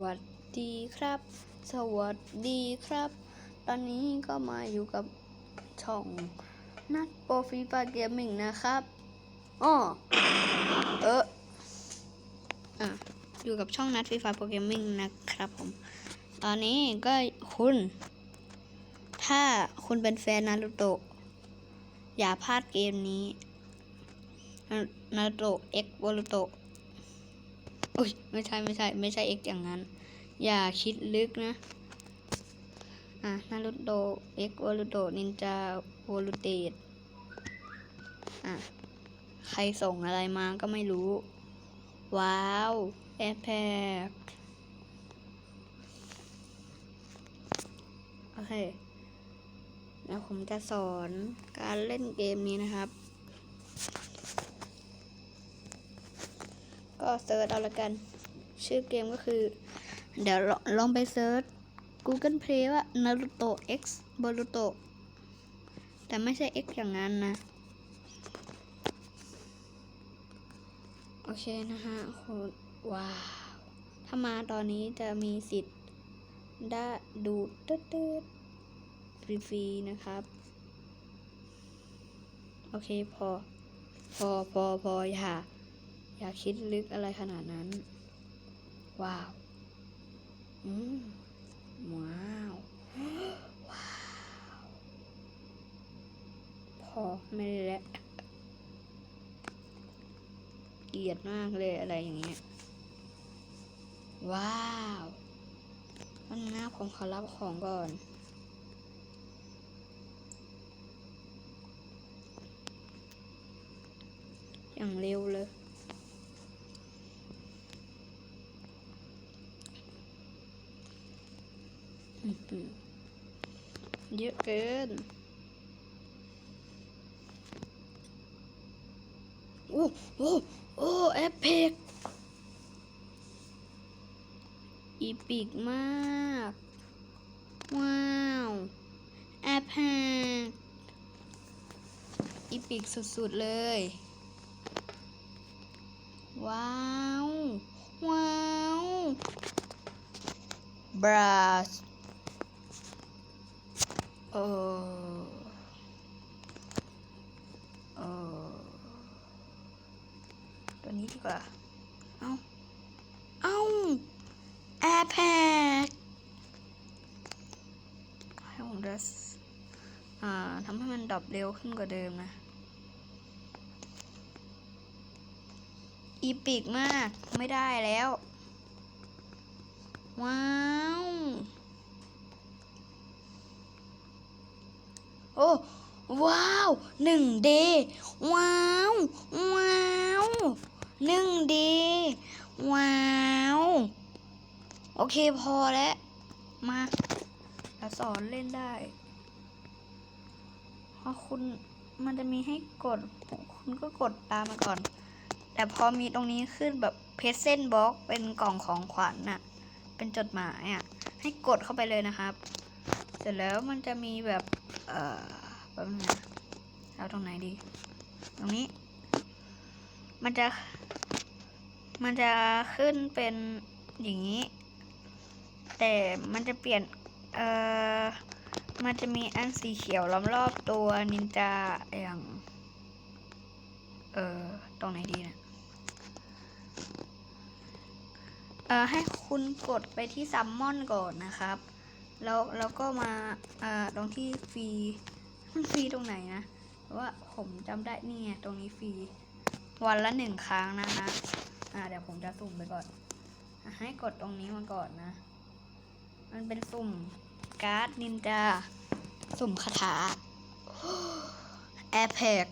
สวัสดีครับ สวัสดีครับ ตอนนี้ก็มาอยู่กับช่องนัดโปรฟีฟาเกมมิ่งนะครับอ้อเอออะอยู่กับช่องนัดฟีฟาโปรเกมมิ่งนะครับผม ตอนนี้ก็คุณ ถ้าคุณเป็นแฟนนารูโตะอย่าพลาดเกมนี้นารูโตะเอ็กโบรูโตะ อุ้ยไม่ใช่ไม่ใช่ไม่ใช่เอ็กอย่างนั้น อย่าคิดลึกนะ อะนารุโตเอ็กวอลูโตนินจาวอลูเตดอะ ใครส่งอะไรมาก็ไม่รู้ ว้าวแอปแพกโอเคแล้วผมจะสอนการเล่นเกมนี้นะครับ ก็เซิร์ชเอาละกัน ชื่อเกมก็คือ เดี๋ยวลองลองไปเซิร์ช Google Play ว่า Naruto X Boruto แต่ไม่ใช่ X อย่างนั้นนะ โอเคนะฮะโหว้าวถ้ามาตอนนี้จะมีสิทธิ์ได้ดูตืดตืดฟรีๆนะครับ โอเคพอ พอพอพออย่า อย่าคิดลึกอะไรขนาดนั้น ว้าว อืมว้าว ว้าว พอไม่ได้แล้วเกลียดมากเลยอะไรอย่างเงี้ย ว้าวมันหน้าผมขอรับของก่อนอย่างเร็วเลย อื้อหือ เยอะเกินโอ้โอ้โอ้เอฟเพกอีปิกมาก ว้าวแอปแพกอีปิกสุดๆเลย ว้าว ว้าวบราส เออเออตัวนี้ดีกว่า เอาเอาแอร์แพ็กให้ผมจะอ่าทำให้มันดรอปเร็วขึ้นกว่าเดิมนะ อีปิกมาก ไม่ได้แล้ว ว้าว โอ้ว้าวหนึ่งเดว้าวว้าวหนึ่งเดว้าวโอเคพอแล้วมาเราสอนเล่นได้พอคุณมันจะมีให้กด คุณก็กดตามมาก่อน แต่พอมีตรงนี้ขึ้นแบบเพจเส้นบล็อกเป็นกล่องของขวัญน่ะ เป็นจดหมายอะ ให้กดเข้าไปเลยนะครับ เสร็จแล้วมันจะมีแบบ เอ่อแป๊บนึงนะเอาตรงไหนดี ตรงนี้ มันจะ มันจะขึ้นเป็นอย่างนี้ แต่มันจะเปลี่ยน เอ่อ มันจะมีอันสีเขียวล้อมรอบตัวนินจาอย่าง เอ่อ ตรงไหนดีนะเอ่อ ให้คุณกดไปที่ซัมมอนก่อนนะครับ แล้วแล้วก็มาเอ่อตรงที่ฟรีมันฟรีตรงไหนนะเพราะว่าผมจำได้นี่ไงตรงนี้ฟรีวันละหนึ่งครั้งนะฮะอ่าเดี๋ยวผมจะสุ่มไปก่อนให้กดตรงนี้มาก่อนนะ มันเป็นสุ่มการ์ดนินจา สุ่มคาถาแอร์แพก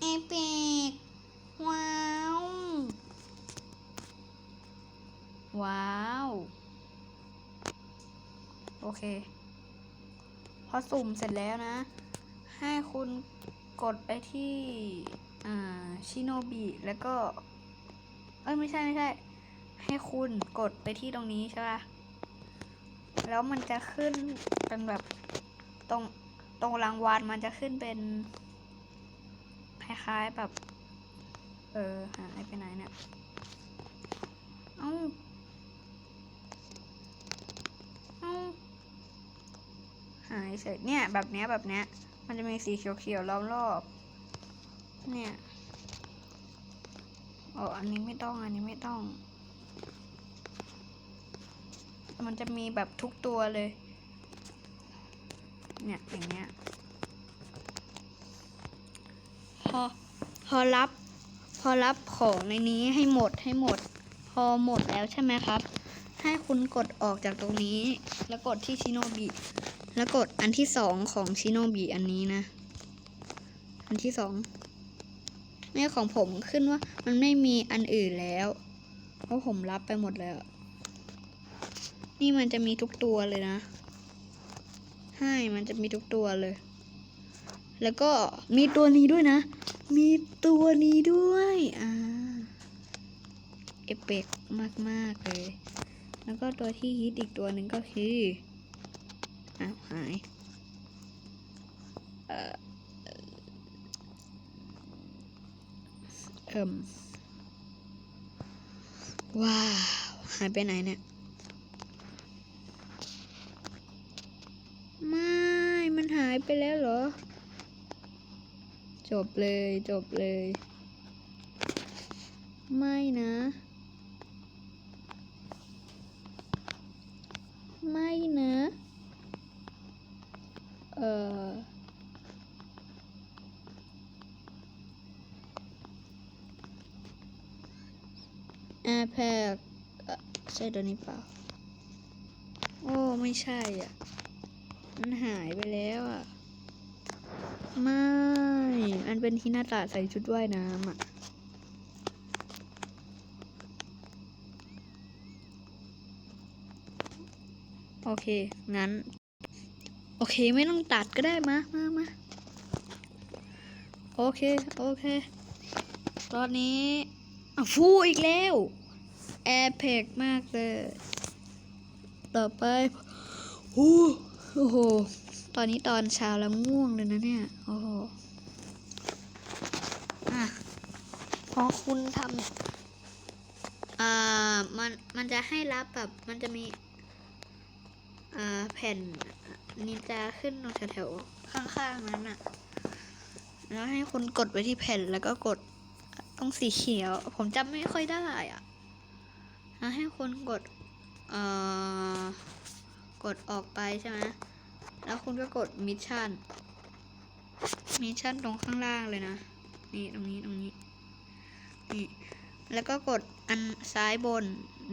แอร์แพกว้าว ว้าว โอ เค พอสุ่มเสร็จแล้วนะ ให้คุณกดไปที่ชิโนบิแล้วก็ เอ้ยไม่ใช่ไม่ใช่ ให้คุณกดไปที่ตรงนี้ใช่ป่ะ แล้วมันจะขึ้นเป็นแบบตรงตรงรางวัลมันจะขึ้นเป็น คล้ายๆแบบ เออหายไปไหนเนี่ย เฉยๆเนี่ยแบบเนี้ยแบบเนี้ยมันจะมีสีเขียวๆล้อมรอบเนี่ยโอ้อันนี้ไม่ต้องอันนี้ไม่ต้อง มันจะมีแบบทุกตัวเลย เนี่ยอย่างเงี้ยพอพอรับ พอรับของในนี้ให้หมดให้หมด พอหมดแล้วใช่ไหมครับ ให้คุณกดออกจากตรงนี้ แล้วกดที่ชิโนบิ แล้วกดอันที่สองของชิโนบิอันนี้นะ อันที่สองเนี่ของผมขึ้นว่ามันไม่มีอันอื่นแล้ว เพราะผมรับไปหมดแล้ว นี่มันจะมีทุกตัวเลยนะให้มันจะมีทุกตัวเลย แล้วก็มีตัวนี้ด้วยนะ มีตัวนี้ด้วยอ่าเอฟเฟกต์มากๆเลย แล้วก็ตัวที่ฮิตอีกตัวหนึ่งก็คือ อ้าวหายเอ่อเอิ่มว้าวหายไปไหนเนี่ย ไม่ มันหายไปแล้วเหรอ จบเลยจบเลย ไม่นะ ไม่นะ เอ่อ แอร์แพกใช่ตัวนี้เปล่า โอ้ ไม่ใช่อะ มันหายไปแล้วอะ ไม่ อันเป็นที่หน้าตาใส่ชุดว่ายน้ำอะ โอเค งั้น โอเคไม่ต้องตัดก็ได้มามามาโอเค โอเค ตอนนี้อะฟูอีกแล้ว แอร์เพกมากเลย ต่อไปโอ้โอ้โห ตอนนี้ตอนเช้าแล้วง่วงเลยนะเนี่ย โอ้โหอะพอคุณทำอ่ามัน มันจะให้รับแบบ มันจะมี อ่า แผ่นนินจาขึ้นตรงแถวๆข้างๆนั้นอะแล้วให้คุณกดไว้ที่แผ่นแล้วก็กดตรงสีเขียว ผมจำไม่ค่อยได้อะแล้ว ให้คุณกดเอ่อกดออกไปใช่ไหมแล้วคุณก็กดมิชชั่นมิชชั่นตรงข้างล่างเลยนะ นี่ตรงนี้ตรงนี้นี่แล้วก็กดอันซ้ายบน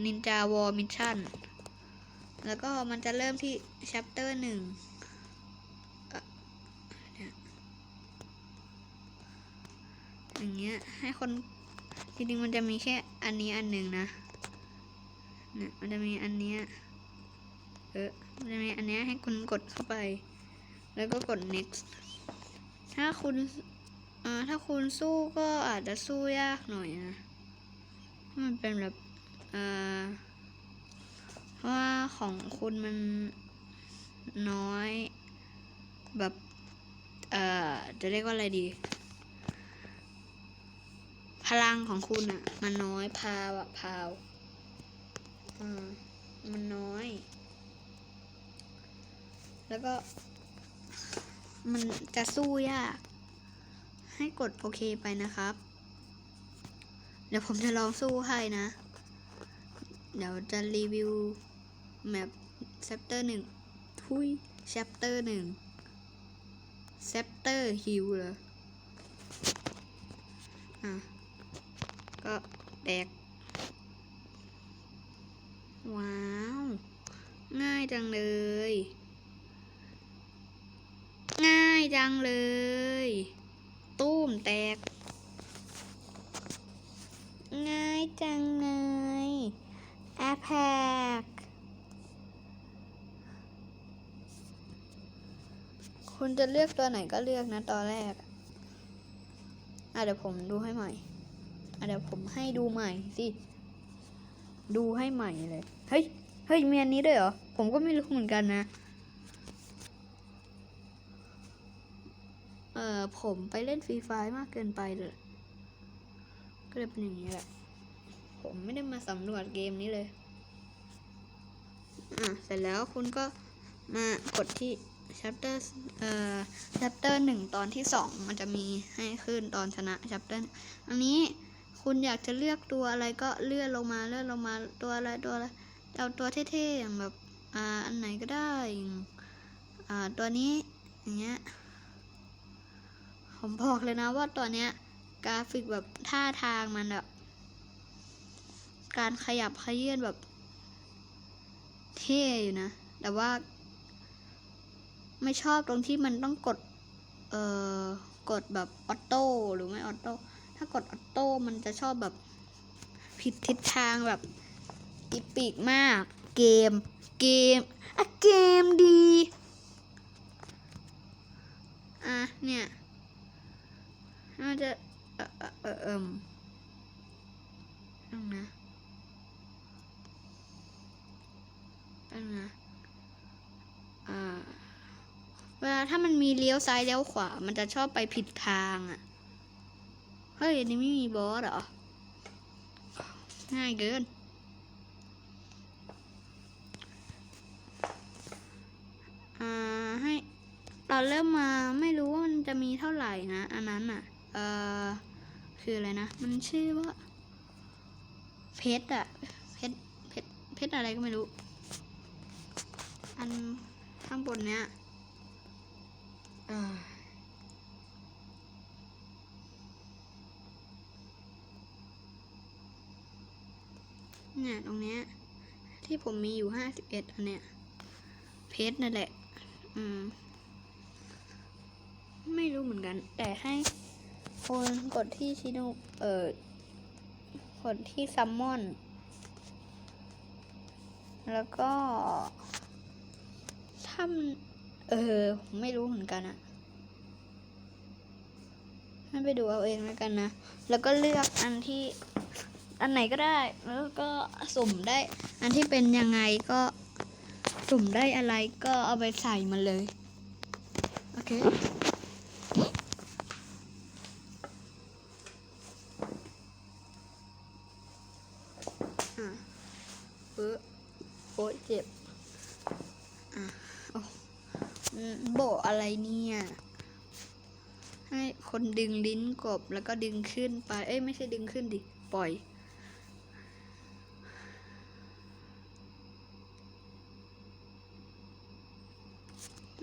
Ninja War Mission แล้วก็มันจะเริ่มที่ chapter หนึ่งอยอย่างเงี้ยให้คนจริงๆมันจะมีแค่อันนี้อันหนึ่งนะ เนี่ยมันจะมีอันเนี้ยเออมันจะมีอันเนี้ยให้คุณกดเข้าไป แล้วก็กด next ถ้าคุณเอ่อถ้าคุณสู้ก็อาจจะสู้ยากหน่อยนะเพราะมันเป็นแบบเอ่อเพราะว่าของคุณมันน้อย แบบเอ่อจะเรียกว่าอะไรดี พลังของคุณอะมันน้อยพาวอะพาว อ่ามันน้อย แล้วก็ มันจะสู้ยาก ให้กดโอเคไปนะครับ เดี๋ยวผมจะลองสู้ให้นะ เดี๋ยวจะรีวิวแมป chapter หนึ่งทุย chapter หนึ่ง chapter ฮิวเลยอะ ก็แตก ว้าว ง่ายจังเลย ง่ายจังเลยตุ้มแตก ง่ายจังเลยแอปแพกคุณจะเลือกตัวไหนก็เลือกนะตอนแรกอะเดี๋ยวผมดูให้ใหม่อะเดี๋ยวผมให้ดูใหม่สิ ดูให้ใหม่เลย เฮ้ย เฮ้ยมีอันนี้ด้วยเหรอ ผมก็ไม่รู้เหมือนกันนะ เออผมไปเล่นฟรีไฟมากเกินไปเลย ก็เลยเป็นอย่างนี้แหละ ผมไม่ได้มาสำรวจเกมนี้เลย อะ เสร็จแล้วคุณก็มากดที่ chapter เอ่อ chapter หนึ่งตอนที่สองมันจะมีให้ขึ้นตอนชนะ chapter อันนี้ คุณอยากจะเลือกตัวอะไรก็เลื่อนลงมาเลื่อนลงมาตัวอะไรตัวอะไรเอาตัวเท่ๆอย่างแบบอ่าอันไหนก็ได้อย่างอ่าตัวนี้อย่างเงี้ยผมบอกเลยนะว่าตัวเนี้ยกราฟิกแบบท่าทางมันแบบการขยับขยื่นแบบเท่อยู่นะ แต่ว่า ไม่ชอบตรงที่มันต้องกด เอ่อ กดแบบออโต้หรือไม่ออโต้ ถ้ากดออโต้มันจะชอบแบบผิดทิศทางแบบอีปิกมาก เกม เกมอะเกมดี อะ เนี่ยมันจะ เออเออเออเอิมต้องนะต้องนะเวลาถ้ามันมีเลี้ยวซ้ายเลี้ยวขวา มันจะชอบไปผิดทางอะ่ะ เฮ้ยอันนี้ไม่มีบอสเหรอ ง่ายเกิน อ่าให้ตอนเริ่มมาไม่รู้ว่ามันจะมีเท่าไหร่นะ อันนั้นอะ เอ่อคืออะไรนะ มันชื่อว่า เพชรอะเพชรเพชรเพชรอะไรก็ไม่รู้ อันข้างบนเนี้ยอ่อ เนี่ยตรงเนี้ยที่ผมมีอยู่ห้าสิบเอ็ดอันเนี้ยเพชรนั่นแหละ อืม ไม่รู้เหมือนกัน แต่ให้คนกดที่ชิโนเอ่อกดที่ซัมมอน แล้วก็ถ้าเออผมไม่รู้เหมือนกันอะให้ไปดูเอาเองแล้วกันนะ แล้วก็เลือกอันที่ อันไหนก็ได้ แล้วก็สุ่มได้ อันที่เป็นยังไงก็สุ่มได้อะไรก็เอาไปใส่มันเลย โอเคอะเออโอ้เจ็บ อะโอ้อืมโบอะไรเนี่ย ให้คนดึงลิ้นกบแล้วก็ดึงขึ้นไป เอ้ยไม่ใช่ดึงขึ้นดิ ปล่อย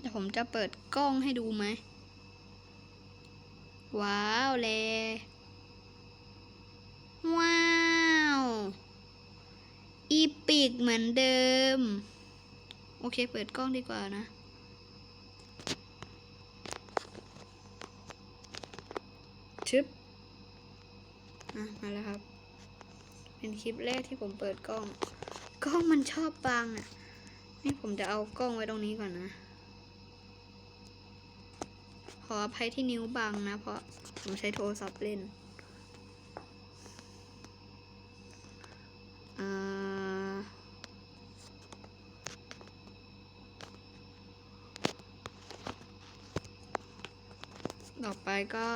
เดี๋ยว ผมจะเปิดกล้องให้ดูไหม ว้าวเลย ว้าว อีปิกเหมือนเดิม โอเค เปิดกล้องดีกว่านะ ชึบ อะ มาแล้วครับ เป็นคลิปแรกที่ผมเปิดกล้อง กล้องมันชอบบังอะนี่ผมจะเอากล้องไว้ตรงนี้ก่อนนะ ออภัยที่นิ้วบังนะ เพราะผมใช้โทรศัพท์เล่นอ่าต่อไปก็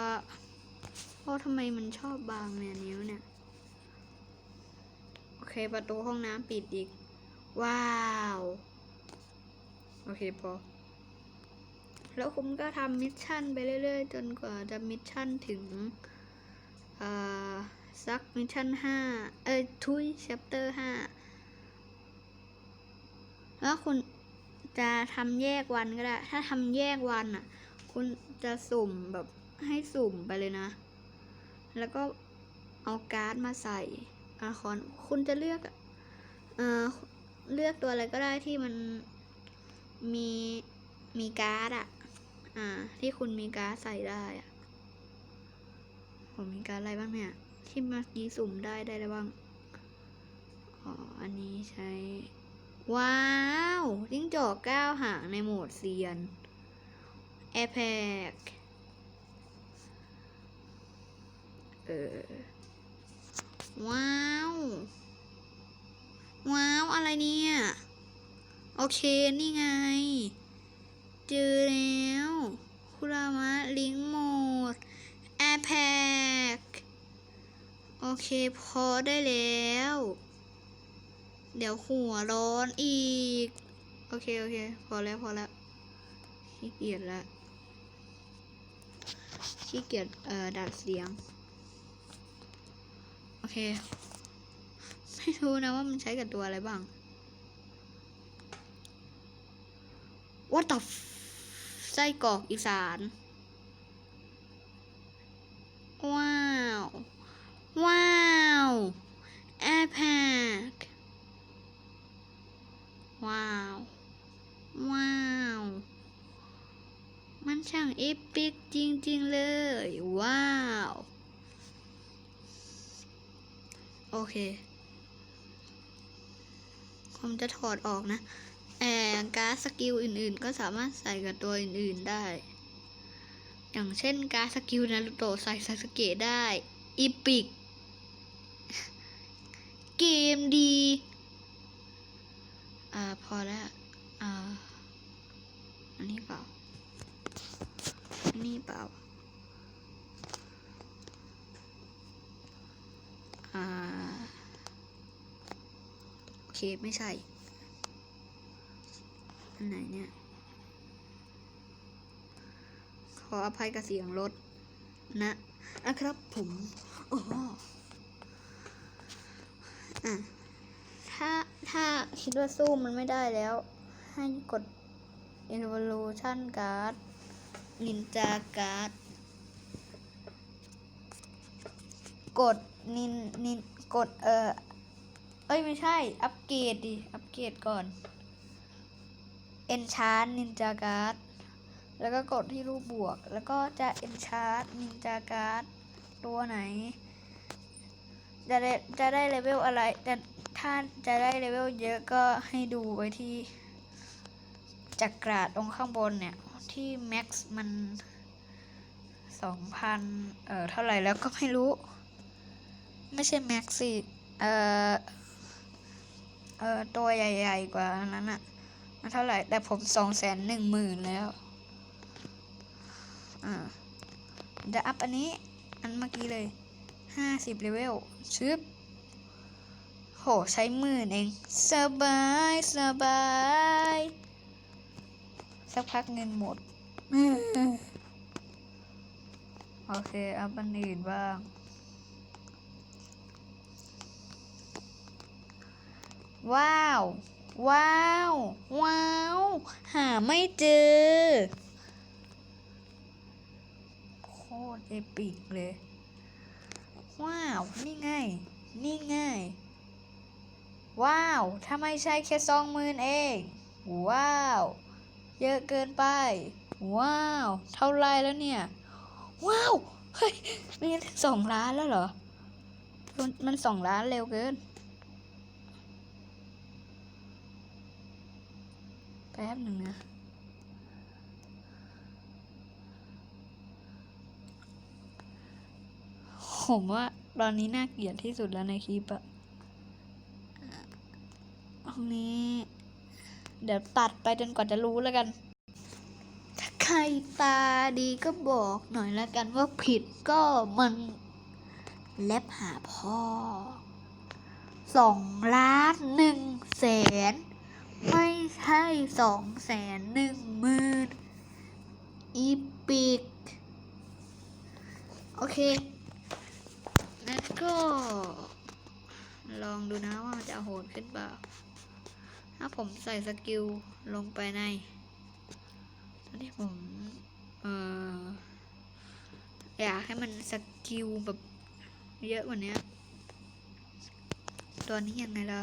โอ้ทำไมมันชอบบางเนี่ยนิ้วเนี่ย โอเคประตูห้องน้ำปิดอีก ว้าว โอเคพอ แล้วคุณก็ทำมิชชั่นไปเรื่อยๆ จนกว่าจะมิชชั่นถึงอ่าสักมิชชั่นห้าเอ้ยทุย c h ปเตอร์ห้าแล้วคุณจะทำแยกวันก็ได้ ถ้าทำแยกวันอะ คุณจะสุ่มแบบให้สุ่มไปเลยนะ แล้วก็เอาการ์ดมาใส่อาคอนคุณจะเลือกเอ่อเลือกตัวอะไรก็ได้ที่มันมีมีการ์ดอะ อ่า ที่คุณมีการ์ดใส่ได้อะผมมีการ์ดอะไรบ้างเนี่ย ที่เมื่อกี้สุ่มได้ได้อะไรบ้างอ๋ออันนี้ใช้ ว้าวจิ้งจอกเก้าหางในโหมดเซียนแอร์แพกเออ ว้าว ว้าว อะไรเนี่ย โอเค นี่ไง เจอแล้วคุรามะลิงก์โหมดแอร์แพกโอเคพอได้แล้ว เดี๋ยวหัวร้อนอีก โอเค โอเค พอแล้วพอแล้วขี้เกียจละขี้เกียจเอ่อดัดเสียง โอเค ไม่รู้นะว่ามันใช้กับตัวอะไรบ้าง What the f ไส้กรอกอีสาน ว้าว ว้าวแอร์แพกว้าว ว้าว มันช่างเอปิกจริง ๆ เลย ว้าว โอเค ผมจะถอดออกนะ การ์ดสกิลอื่นๆ ก็สามารถใส่กับตัวอื่นๆได้ อย่างเช่นการ์ดสกิลนารูโตะใส่ซาสเกะได้อีปิก เกมดี อ่า พอแล้ว อ่า อันนี้เปล่า อันนี้เปล่า อ่า โอเค ไม่ใช่ ไหนเนี่ย ขออภัยกับเสียงรถนะนะครับผมอ๋ออะถ้าถ้าคิดว่าสู้มันไม่ได้แล้ว ให้กด Evolution Card Ninja Card กดนินนินกดเออเอ้ยไม่ใช่ อัปเกรดดิ อัปเกรดก่อน Enchant Ninja Card แล้วก็กดที่รูปบวก แล้วก็จะ Enchant Ninja Card ตัวไหน จะได้จะได้เลเวลอะไรแต่ถ้าจะได้เลเวลเยอะก็ให้ดูไว้ที่จักราดตรงข้างบนเนี่ย ที่แม็กซ์มันสองพันเอ่อเท่าไหร่แล้วก็ไม่รู้ ไม่ใช่แม็กซ์สิเอ่อเอ่อตัวใหญ่ ๆ กว่านั้นอะ มันเท่าไหร่ แต่ผมสองแสนหนึ่งหมื่นแล้ว อ่าจะอัพอันนี้ อันเมื่อกี้เลยห้าสิบเลเวลชึบโห ใช้หมื่นเอง สบาย สบาย สักพักเงินหมด โอเค อัพอันอื่นบ้างว้าว ว้าว ว้าว หาไม่เจอ โคตรเอปิกเลย ว้าว นี่ไง นี่ไง ว้าวถ้าไม่ใช่แค่สองหมื่นเอง ว้าว เยอะเกินไป ว้าว เท่าไรแล้วเนี่ย ว้าว เฮ้ยมันถึงสองล้านแล้วเหรอ มันมันสองล้านเร็วเกิน แป๊บหนึ่งนะผมว่าตอนนี้น่าเกลียดที่สุดแล้วในคลิปอะตรงนี้ เดี๋ยวตัดไปจนกว่าจะรู้แล้วกัน ถ้าใครตาดีก็บอกหน่อยแล้วกันว่าผิดก็มันแลบหาพ่อสองล้านหนึ่งแสน ไม่ใช่สองแสนหนึ่งหมื่นอีปิก โอเคงั้นก็ ลองดูนะว่ามันจะโหดขึ้นเปล่า ถ้าผมใส่สกิลลงไปใน ตอนที่ผม เอออยากให้มันสกิลแบบเยอะกว่านี้ ตัวนี้ยังไงล่ะ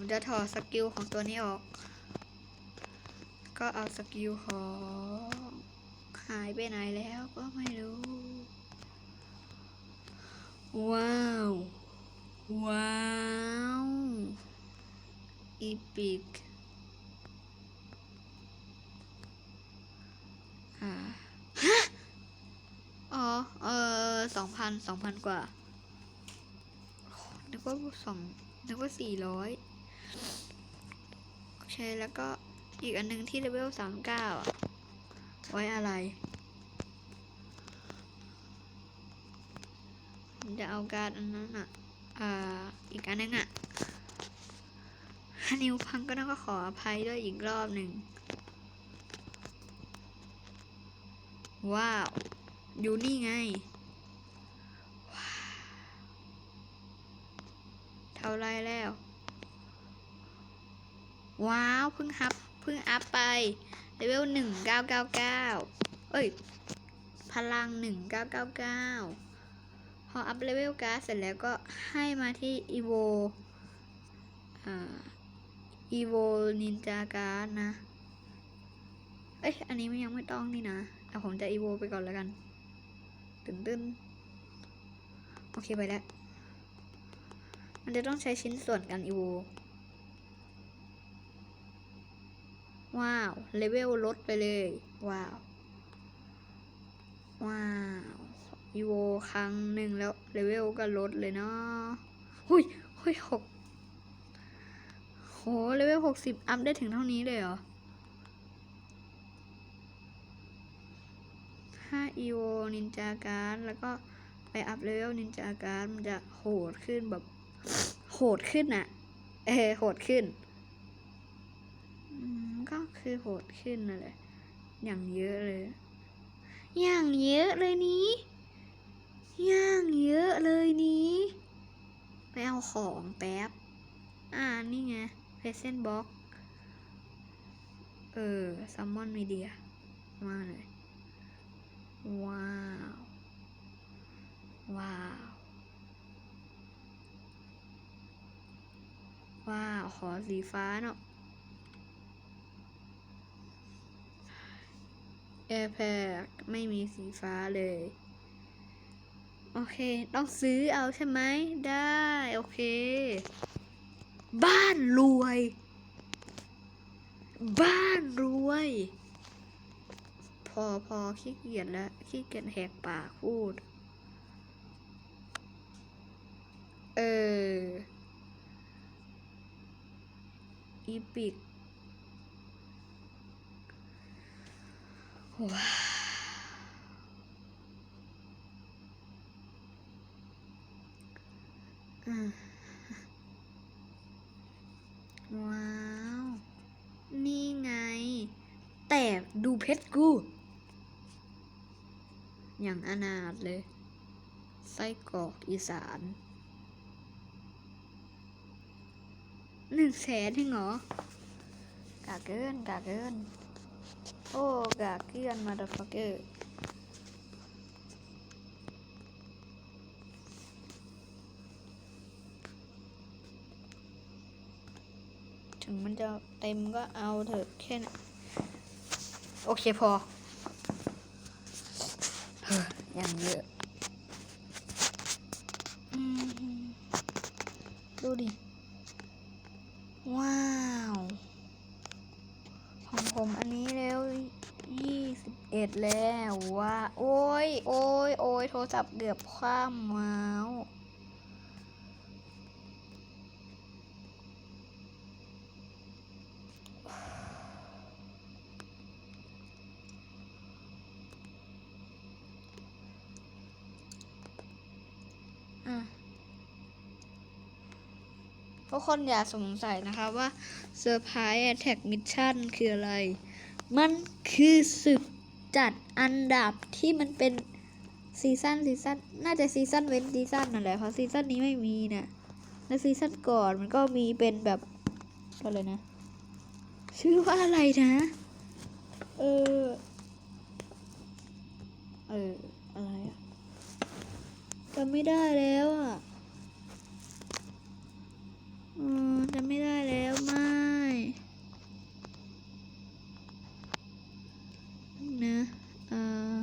ผมจะถอดสกิลของตัวนี้ออก ก็เอาสกิลของหายไปไหนแล้วก็ไม่รู้ ว้าว ว้าวอีพิกอ่าฮะอ๋อ เออสองพันสองพันกว่านึกว่าสองนึกว่าสี่ร้อย โอเคแล้วก็อีกอันหนึงที่เลเวลสามเก้าไว้อะไรจะเอาการ์ดอันนั้นอะอ่าอีกอันนึงอะนิวพังก็ต้องขออภัยด้วยอีกรอบหนึ่งว้าว อยู่นี่ไงว้าวเท่าไรแล้ว ว้าวเพิ่งอัพเพิ่งอัพไปเลเวลหนึ่งเก้าเก้าเก้าเอ้ย พลังหนึ่งเก้าเก้าเก้าพออัพเลเวลการ์ดเสร็จแล้วก็ให้มาที่อีโวอ่าอีโวนินจาการ์ดนะ เอ้ย อันนี้มันยังไม่ต้องนี่นะแต่ผมจะอีโวไปก่อนแล้วกันตึนตึนโอเคไปแล้ว มันจะต้องใช้ชิ้นส่วนกันอีโว ว้าว เลเวลลดไปเลย ว้าว ว้าวอีโวครั้งหนึ่งแล้ว เลเวลก็ลดเลยเนาะหุยหุยหกโห เลเวลหกสิบอัพได้ถึงเท่านี้เลยเหรอถ้าอีโวนินจาการ์ดแล้วก็ไปอัพเลเวลนินจาการ์ดมันจะโหดขึ้นแบบ โหดขึ้นอะเออโหดขึ้นอืม ก็คือโหดขึ้นนั่นแหละอย่างเยอะเลย อย่างเยอะเลยนี้ อย่างเยอะเลยนี้ ไปเอาของแป๊บ อ่า นี่ไง present box เออ summon media มาเลย ว้าว ว้าว ว้าว ขอสีฟ้าเนาะ แอร์แพกไม่มีสีฟ้าเลย โอเค ต้องซื้อเอาใช่ไหม ได้ โอเค บ้านรวย บ้านรวย พอพอขี้เกียจแล้ว ขี้เกียจแหกปากพูด เอออีปิก ว้าว้าว นี่ไง แต่ดูเพชรกู อย่างอนาถเลย ไส้กรอกอีสานหนึ่งแสนถึงเหรอกาเกินกาเกิน อ้กาเกินมาดฟักเกอร์ถึงมันจะเต็มก็เอาเถอะแค่นั้นโอเคพอฮ้ยอย่างเยอะอืมดูดิ ว้าว ของผมอันนี้แล้วยี่สิบเอ็ดแล้วว่า โอ้ย โอ้ย โอ้ย โท รศัพท์เกือบคว่ำเมาส์ทุกคนอย่าสงสัยนะคะว่า Surprise Attack Mission คืออะไร มันคือศึกจัดอันดับที่มันเป็น ซีซั่นซีซั่นน่าจะซีซั่นเว้นซีซั่นนั่นแหละเพราะซีซั่นนี้ไม่มีนะแล้วซีซั่นก่อนมันก็มีเป็นแบบอะไรนะ ชื่อว่าอะไรนะ เออ เออ อะไรอะจำไม่ได้แล้วอะอืมจำไม่ได้แล้วไม่นะเออ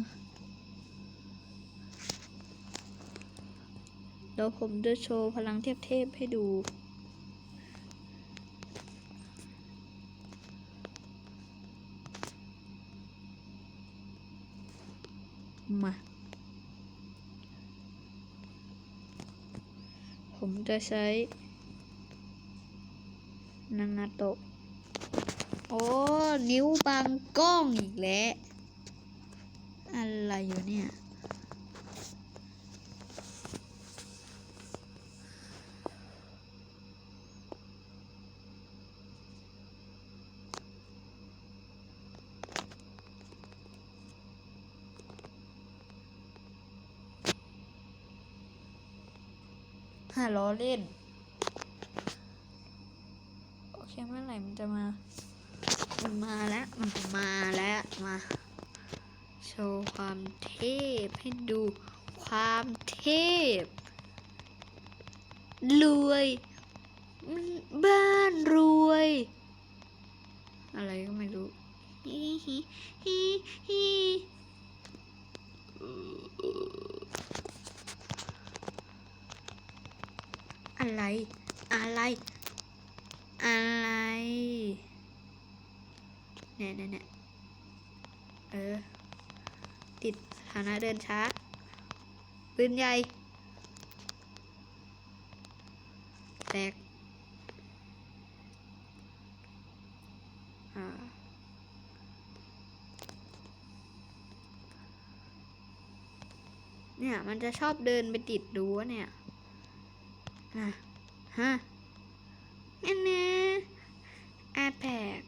เดี๋ยวผมจะโชว์พลังเทพเทพๆให้ดู มา ผมจะใช้ นางาโตะโอ้ นิ้วบางกล้องอีกแล้ว อะไรอยู่เนี่ย ล้อเล่น โอเคเมื่อไหร่มันจะมา มันมาแล้ว มันมาแล้วมา โชว์ความเทพให้ดูความเทพรวยมันบ้านรวย อะไรก็ไม่รู้ฮิฮิฮิฮิ อะไร อะไร อะไรเนี่ยเนี่ยเนี่ยเออ ติดสถานะเดินช้าปืนใหญ่ แตกเนี่ย มันจะชอบเดินไปติดรั้วเนี่ย อะฮะอันนี้อาแพก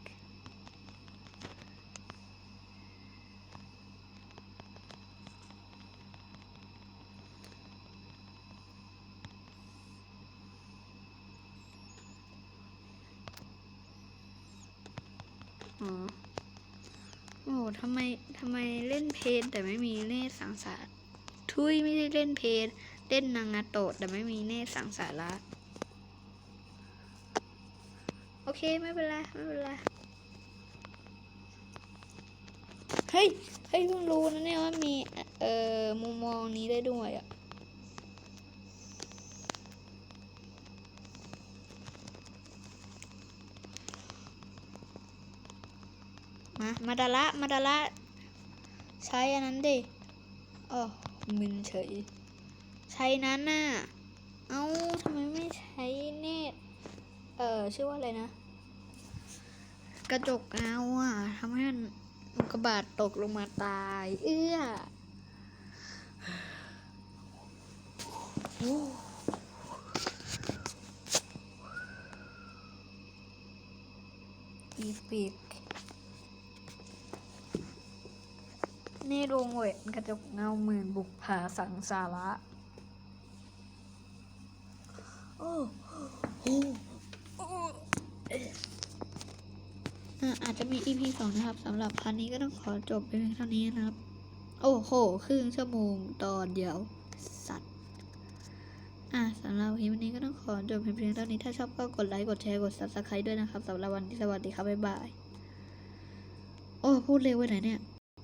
อโอ้ทำไม ทำไมเล่นเพลนแต่ไม่มีเนตรสังสาร ทุยไม่ได้เล่นเพลน เล่นนางาโตะแต่ไม่มีเนตสังสาระโอเค ไม่เป็นไร ไม่เป็นไร เฮ้ย เฮ้ยเพิ่งรู้นะเนี่ยว่ามี เอ่อ มุมมองนี้ได้ด้วยอะมามาดาระมาดาระใช้อันนั้นดิอ๋อมึนเฉย ใช้นั้นน่ะ เอ้าทำไมไม่ใช้เนตเออชื่อว่าอะไรนะ กระจกเงาอะทำให้มันอุกกาบาตตกลงมาตาย เอื้ออีปิกนี่ดวงเวนกระจกเงาหมื่นบุกผาสังสาระโอ้โห อาจจะมี EP สองนะครับสำหรับพันนี้ก็ต้องขอจบไปเพียงเท่านี้นะครับ โอ้โหครึ่งชั่วโมงตอนเดียวสัตว์อะสำหรับวันนี้ก็ต้องขอจบเพียงเท่านี้ถ้าชอบก็กดไลค์กดแชร์กด subscribe ด้วยนะครับสำหรับวันนี้สวัสดีครับบ๊ายบายโอ้พูดเร็วไปไหนเนี่ย